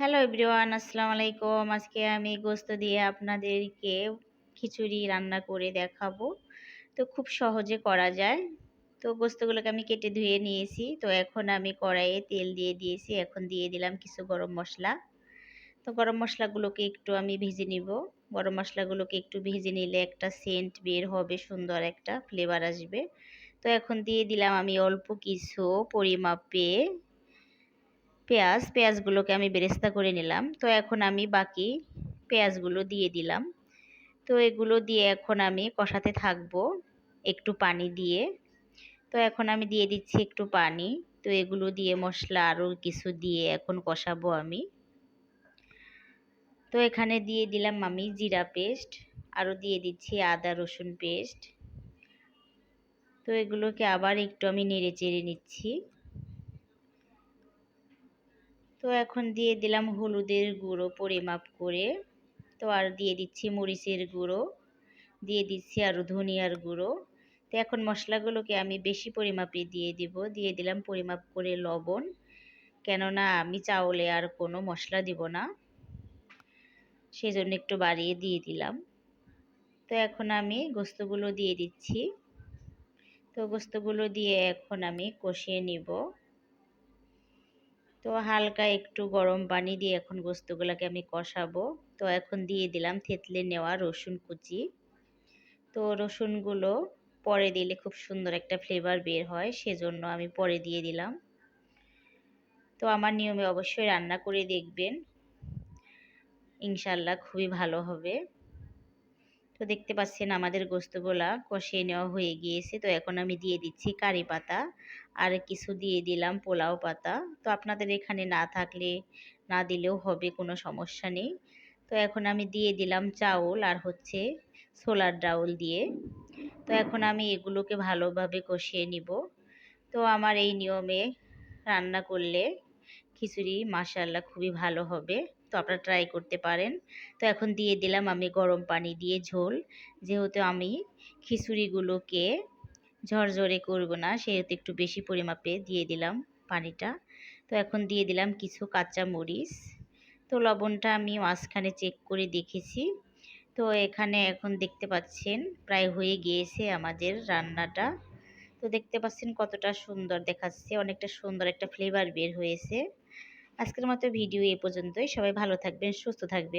Hello everyone আসসালামু আলাইকুম আজকে আমি গোস্ত দিয়ে আপনাদেরকে খিচুড়ি রান্না করে দেখাবো। তো খুব সহজে করা যায়। তো গোস্তগুলোকে আমি কেটে ধুয়ে নিয়েছি। তো এখন আমি কড়াইয়ে তেল দিয়ে দিয়েছি। এখন দিয়ে দিলাম কিছু গরম মশলা। তো গরম মশলাগুলোকে একটু আমি ভেজে নিব। গরম মশলাগুলোকে একটু ভেজে নিলে একটা সেন্ট বের হবে, সুন্দর একটা ফ্লেভার আসবে। তো এখন দিয়ে দিলাম আমি অল্প কিছু পরিমাপে পেঁয়াজ, পেঁয়াজগুলোকে আমি বেরেস্তা করে নিলাম। তো এখন আমি বাকি পেঁয়াজগুলো দিয়ে দিলাম। তো এগুলো দিয়ে এখন আমি কষাতে থাকব একটু পানি দিয়ে। তো এখন আমি দিয়ে দিচ্ছি একটু পানি। তো এগুলো দিয়ে মশলা আরও কিছু দিয়ে এখন কষাবো আমি। তো এখানে দিয়ে দিলাম আমি জিরা পেস্ট, আরও দিয়ে দিচ্ছি আদা, রসুন পেস্ট। তো এগুলোকে আবার একটু আমি নেড়ে চেড়ে নিচ্ছি। তো এখন দিয়ে দিলাম হলুদের গুঁড়ো পরিমাপ করে। তো আর দিয়ে দিচ্ছি মরিচের গুঁড়ো, দিয়ে দিচ্ছি আরও ধনিয়ার গুঁড়ো। তো এখন মশলাগুলোকে আমি বেশি পরিমাপে দিয়ে দিব। দিয়ে দিলাম পরিমাপ করে লবণ, কেননা আমি চাউলে আর কোনো মশলা দিব না। সেজন্য একটু বাড়িয়ে দিয়ে দিলাম। তো এখন আমি গোস্তগুলো দিয়ে দিচ্ছি। তো গোস্তগুলো দিয়ে এখন আমি কষিয়ে নিব। তো হালকা একটু গরম পানি দিয়ে এখন গোস্তগুলোকে আমি কষাবো। তো এখন দিয়ে দিলাম থেতলে নেওয়া রসুন কুচি। তো রসুনগুলো পরে দিলে খুব সুন্দর একটা ফ্লেভার বের হয়, সেজন্য আমি পরে দিয়ে দিলাম। তো আমার নিয়মে অবশ্যই রান্না করে দেখবেন। ইনশাল্লাহ খুবই ভালো হবে। তো দেখতে পাচ্ছেন আমাদের গোস্তগুলা কষিয়ে নেওয়া হয়ে গিয়েছে। তো এখন আমি দিয়ে দিচ্ছি কারি পাতা আর কিছু দিয়ে দিলাম পোলাও পাতা। তো আপনাদের এখানে না থাকলে, না দিলেও হবে, কোনো সমস্যা নেই। তো এখন আমি দিয়ে দিলাম চাউল আর হচ্ছে সোলার ডাউল দিয়ে। তো এখন আমি এগুলোকে ভালোভাবে কষিয়ে নিব। তো আমার এই নিয়মে রান্না করলে খিচুড়ি মাশাল্লাহ খুবই ভালো হবে। তো আপনারা ট্রাই করতে পারেন। তো এখন দিয়ে দিলাম আমি গরম পানি দিয়ে ঝোল। যেহেতু আমি খিচুড়িগুলোকে ঝরঝরে করব না, সেহেতু একটু বেশি পরিমাপে দিয়ে দিলাম পানিটা। তো এখন দিয়ে দিলাম কিছু কাঁচা মরিচ তো লবণটা আমি মাঝখানে চেক করে দেখেছি। তো এখানে এখন দেখতে পাচ্ছেন প্রায় হয়ে গিয়েছে আমাদের রান্নাটা। তো দেখতে পাচ্ছেন কতটা সুন্দর দেখাচ্ছে, অনেকটা সুন্দর একটা ফ্লেভার বের হয়েছে। আজকের মতো ভিডিও এ পর্যন্তই। সবাই ভালো থাকবেন সুস্থ থাকবেন।